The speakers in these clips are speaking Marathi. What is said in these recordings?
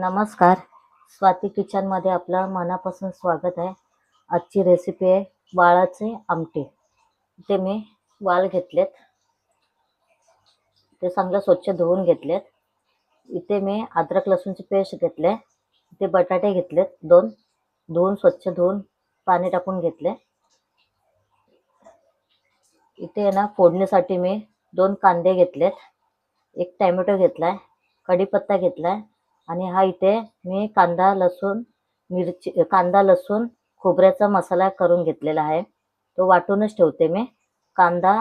नमस्कार. स्वाती किचनमध्ये आपलं मनापासून स्वागत आहे. आजची रेसिपी आहे वाळाचे आमटे. ते मी वाळ घेतलेत. ते चांगलं स्वच्छ धुवून घेतलेत. इथे मी अद्रक लसूणची पेस्ट घेतले. इथे बटाटे घेतलेत दोन. धुवून स्वच्छ धुवून पाणी टाकून घेतले. इथे आहे ना फोडणीसाठी मी दोन कांदे घेतलेत. एक टॅमॅटो आहे कढीपत्ता घेतलाय. आणि हा इथे मी कांदा लसूण मिरची कांदा लसूण खोबऱ्याचा मसाला करून घेतलेला आहे. तो वाटूनच ठेवते मी. कांदा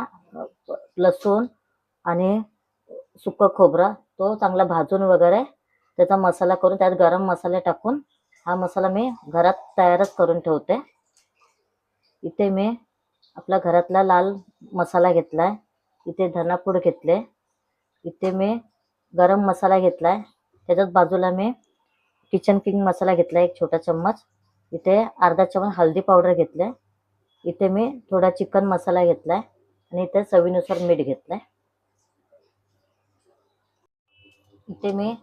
लसूण आणि सुकं खोबरं तो चांगला भाजून वगैरे त्याचा मसाला करून त्यात गरम मसाले टाकून हा मसाला मी घरात तयारच करून ठेवते. इथे मी आपला घरातला लाल मसाला घेतला आहे इथे धनापूड घेतले. इथे मी गरम मसाला घेतला आहे त्याच्यात बाजूला मी किचन किंग मसाला घेतला एक छोटा चम्मच. इथे अर्धा चम्मच हळदी पावडर घेतले इथे मी थोडा चिकन मसाला घेतलाय आणि इथे चवीनुसार मीठ घेतलं आहे इथे मी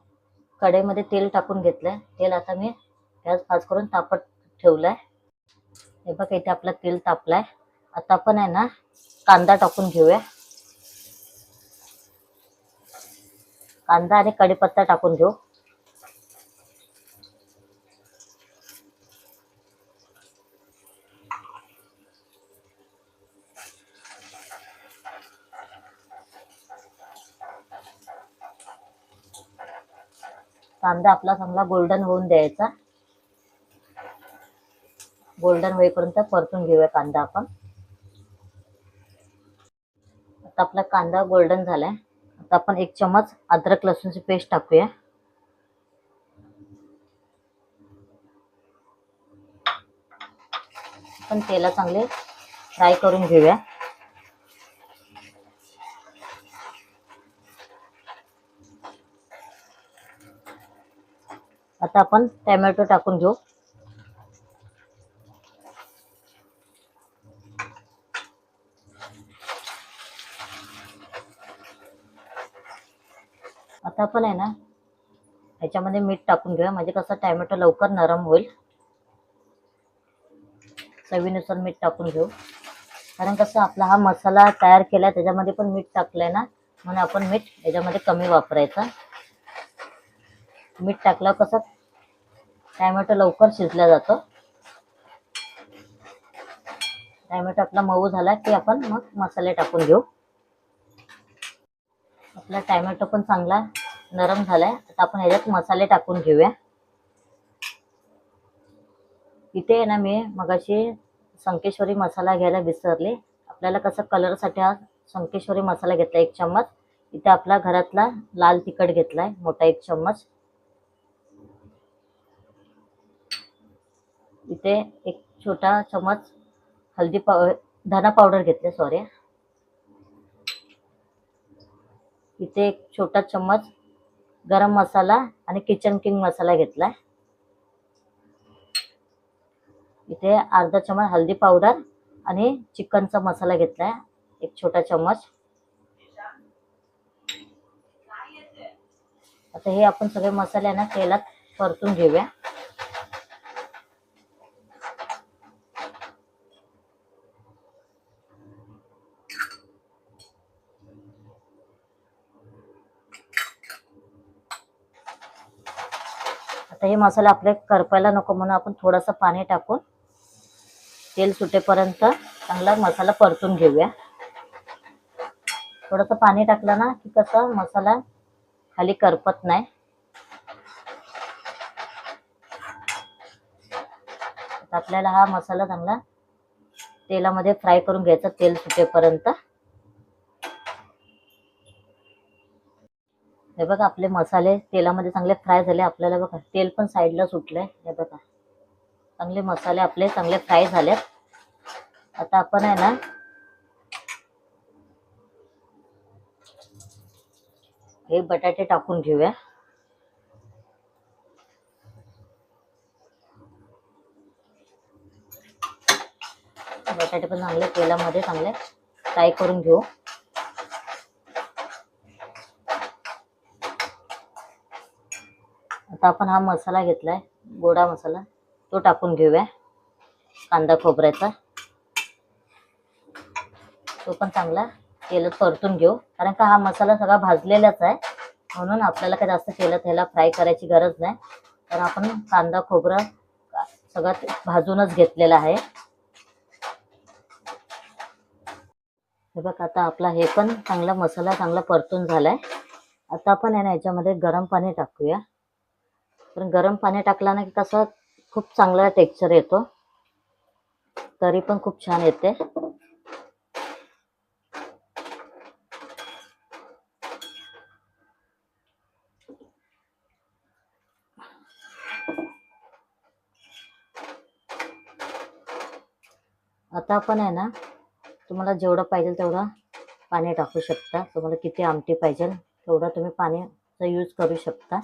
कढईमध्ये तेल टाकून घेतलं आहे तेल आता मी गॅस फास्ट करून तापत ठेवलं आहे हे बघा इथे आपलं तेल तापलाय. आता आपण आहे ना कांदा टाकून घेऊया. कांदा आणि कढीपत्ता टाकून घेऊ. कांदा आपला चांगला गोल्डन होऊन द्यायचा. गोल्डन होईपर्यंत परतून घेऊया कांदा आपण. आता आपला कांदा गोल्डन झालाय. आता आपण एक चमच अद्रक लसूणची पेस्ट टाकूया. पण तेला चांगले फ्राय करून घेऊया. आता आपण टॅमॅटो टाकून घेऊ. आता आपण आहे ना ह्याच्यामध्ये मीठ टाकून घेऊया. म्हणजे कसं टॅमॅटो लवकर नरम होईल. चवीनुसार मीठ टाकून घेऊ. कारण कसं आपला हा मसाला तयार केला त्याच्यामध्ये पण मीठ टाकलंय ना म्हणून आपण मीठ याच्यामध्ये कमी वापरायचं. मीठ टाकल्यावर कसं टॅमॅटो लवकर शिजला जातो. टॅमॅटो आपला मऊ झाला की आपण मग मसाले टाकून घेऊ. आपला टॅमॅटो पण चांगला नरम झालाय. आता आपण ह्याच्यात मसाले टाकून घेऊया. इथे ना मी मगाशी संकेश्वरी मसाला घ्यायला विसरले. आपल्याला कसं कलरसाठी हा संकेश्वरी मसाला घेतला एक चम्मच. इथे आपला घरातला लाल तिखट घेतलाय मोठा एक चम्मच. इथे एक छोटा चम्मच हल्दी पाव धना पावडर घेतले सॉरी इथे एक छोटा चम्मच गरम मसाला आणि किचन किंग मसाला घेतलाय. इथे अर्धा चम्मच हल्दी पावडर आणि चिकनचा मसाला घेतलाय एक छोटा चम्मच आता हे आपण सगळे मसाले ना तेलात परतून घेऊया. आता हे मसाले आपले करपायला नको म्हणून आपण थोडंसं पाणी टाकून तेल सुटेपर्यंत चांगला मसाला परतून घेऊया. थोडंसं पाणी टाकलं ना की कसं मसाला खाली करपत नाही. आपल्याला हा मसाला चांगला तेलामध्ये फ्राय करून घ्यायचा तेल सुटेपर्यंत. हे बघा आपले मसाले तेलामध्ये चांगले फ्राय झाले. आपल्याला बघा तेल पण साईडला सुटलंय. हे बघा. चांगले मसाले आपले चांगले फ्राय झालेत. आता आपण आहे ना हे बटाटे टाकून घेऊया. बटाटे पण चांगले तेलामध्ये चांगले फ्राय करून घेऊ. आता आपण हा मसाला घेतलाय गोडा मसाला. तो टाकून घेऊया कांदा खोबऱ्याचा. तो पण चांगला तेलात परतून घेऊ. कारण का हा मसाला सगळा भाजलेलाच आहे. म्हणून आपल्याला काही जास्त तेलात ह्याला फ्राय करायची गरज नाही. तर आपण कांदा खोबरं सगळं भाजूनच घेतलेला आहे. हे बघ आता आपला हे पण चांगला मसाला चांगला परतून झालाय. आता आपण ना याच्यामध्ये गरम पाणी टाकूया. कारण गरम पाणी टाकला ना की कसं खूप चांगला टेक्स्चर येतो. तरी पण खूप छान येते. आता आपण आहे ना तुम्हाला जेवढं पाहिजे तेवढं पाणी टाकू शकता. तुम्हाला किती आमटी पाहिजे तेवढं तुम्ही पाण्याचा यूज करू शकता.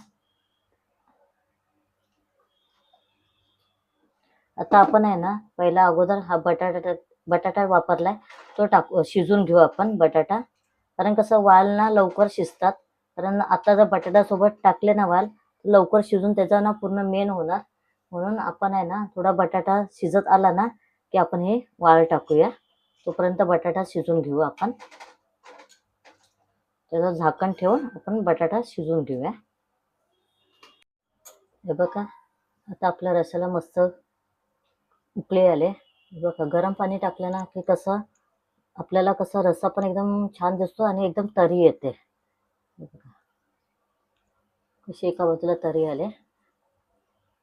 आता आपण आहे ना पहिला अगोदर हा बटाटा बटाटा वापरलाय तो टाकू शिजून घेऊ आपण बटाटा. कारण कसं वाल ना लवकर शिजतात. कारण आता जर बटाट्यासोबत टाकले ना वाल लवकर शिजून त्याचा ना पूर्ण मेन होणार. म्हणून आपण आहे ना थोडा बटाटा शिजत आला ना की आपण हे वाळ टाकूया. तोपर्यंत बटाटा शिजून घेऊ आपण. त्याचं झाकण ठेवून आपण बटाटा शिजून घेऊया. हे बघा आता आपल्या रसाला मस्त उकळे आले. बघा गरम पाणी टाकलं ना की कसं आपल्याला कसं रस्सा पण एकदम छान दिसतो आणि एकदम तरी येते. बघा. कशी एका बाजूला तरी आले.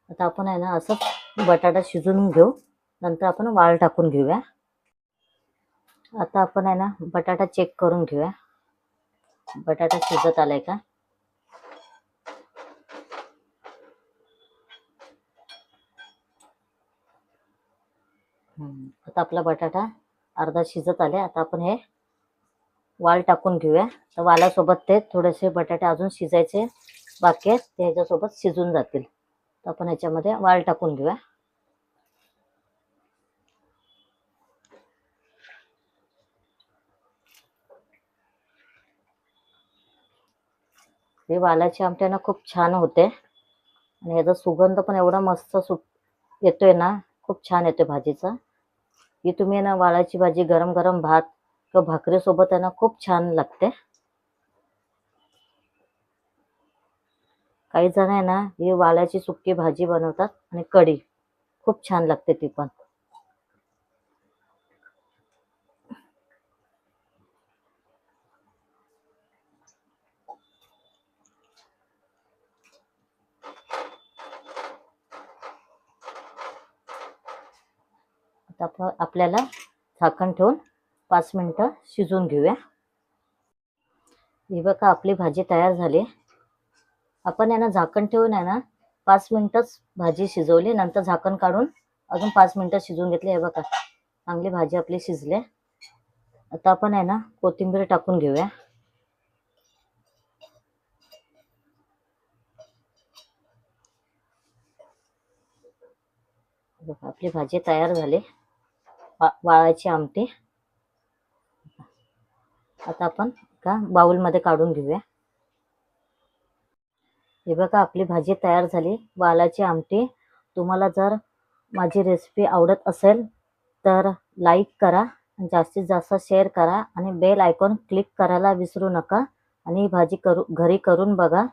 आता आपण आहे ना असं बटाटा शिजून घेऊ. नंतर आपण वाळ टाकून घेऊया. आता आपण आहे ना बटाटा चेक करून घेऊया. बटाटा शिजत आलाय का? आता आपला बटाटा अर्धा शिजत आले आता आपण हे वाल टाकून घेऊया. तर वालासोबत ते थोडेसे बटाटे अजून शिजायचे बाकी आहेत. ते ह्याच्यासोबत शिजून जातील. तर आपण ह्याच्यामध्ये वाल टाकून घेऊया. हे वालाची आमट्यानं खूप छान होते. आणि ह्याचा सुगंध पण एवढा मस्त सुट येतोय ना खूप छान येतोय भाजीचा. की तुम्ही ना वाळाची भाजी गरम गरम भात किंवा भाकरीसोबत आहे ना खूप छान लागते. काही जण आहे ना ही वालाची सुक्की भाजी बनवतात आणि कढी. खूप छान लागते ती पण. आता आपण आपल्याला झाकण ठेवून पाच मिनटं शिजवून घेऊया. हे बघा आपली भाजी तयार झाली. आपण आहे ना झाकण ठेवून आहे ना पाच मिनिटच भाजी शिजवली नंतर झाकण काढून अजून पाच मिनिटं शिजवून घेतली. हे बघा चांगली भाजी आपली शिजले. आता आपण आहे ना कोथिंबीर टाकून घेऊया. बघा, आपली भाजी तयार झाली. वा वाळाची आमटी. आता आपण का बाउलमध्ये काढून घेऊया. हे बघा आपली भाजी तयार झाली. वालाची आमटी. तुम्हाला जर माझी रेसिपी आवडत असेल तर लाईक करा जास्तीत जास्त शेअर करा आणि बेल आयकॉन क्लिक करायला विसरू नका. आणि ही भाजी करू घरी करून बघा.